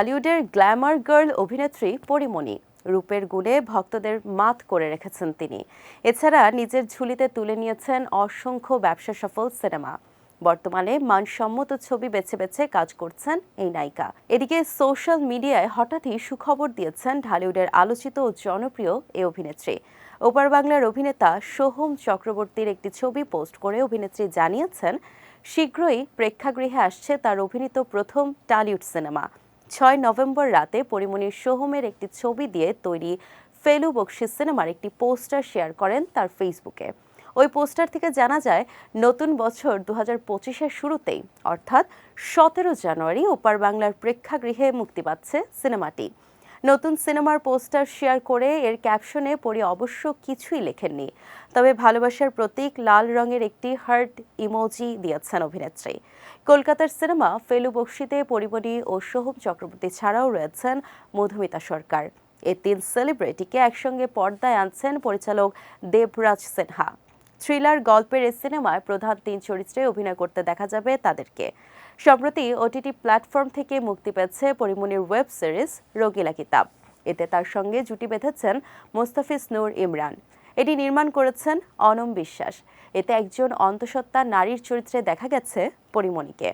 ঢালিউডের Glamour girl অভিনেত্রী পরিমণি। রূপের গুণে ভক্তদের মাত করে রেখেছেন তিনি। এছাড়া নিজের ঝুলিতে তুলে নিয়েছেন অসংখ্য ব্যবসা সফল সিনেমা। বর্তমানে মানসম্মত ছবি বেছে বেছে কাজ করছেন এই নায়িকা। এদিকে সোশ্যাল মিডিয়ায় হঠাৎই সুখবর দিয়েছেন ঢালিউডের আলোচিত ও জনপ্রিয় এই অভিনেত্রী। ওপার বাংলার অভিনেতা সোহম চক্রবর্তীর একটি ছবি পোস্ট করে অভিনেত্রী জানিয়েছেন, শীঘ্রই প্রেক্ষাগৃহে আসছে তার অভিনীত প্রথম টালিউড সিনেমা। ছয় নভেম্বর রাতে পরিমণির সোহমের একটি ছবি দিয়ে তৈরি ফেলু বক্সি সিনেমার একটি পোস্টার শেয়ার করেন তার ফেসবুকে। ওই পোস্টার থেকে জানা যায়, নতুন বছর দু হাজার পঁচিশের শুরুতেই, অর্থাৎ সতেরো জানুয়ারি, ওপার বাংলার প্রেক্ষাগৃহে মুক্তি পাচ্ছে সিনেমাটি। নতুন সিনেমার পোস্টার শেয়ার করে এর ক্যাপশনে পড়ে অবশ্য কিছুই লেখেননি। তবে ভালোবাসার প্রতীক লাল রঙের একটি হার্ট ইমোজি দিয়েছেন অভিনেত্রী। কলকাতার সিনেমা ফেলু বক্সিতে পরিমণি ও সোহম চক্রবর্তী ছাড়াও রয়েছেন মধুমিতা সরকার। এই তিন সেলিব্রিটিকে একসঙ্গে পর্দায় আনছেন পরিচালক দেবরাজ সিনহা। থ্রিলার গল্পের এই সিনেমায় প্রধান তিন চরিত্রে অভিনয় করতে দেখা যাবে তাদেরকে। সম্প্রতি ওটিটি প্ল্যাটফর্ম থেকে মুক্তি পেয়েছে পরিমণির ওয়েব সিরিজ রোগিলা কিতাব। এতে তার সঙ্গে জুটি বেঁধেছেন মোস্তাফিজ নূর ইমরান। এটি নির্মাণ করেছেন অনম বিশ্বাস। এতে একজন অন্তঃসত্ত্বা নারীর চরিত্রে দেখা গেছে পরিমণিকে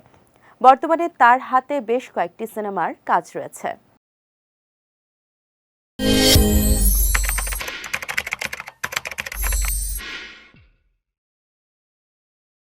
বর্তমানে তার হাতে বেশ কয়েকটি সিনেমার কাজ রয়েছে।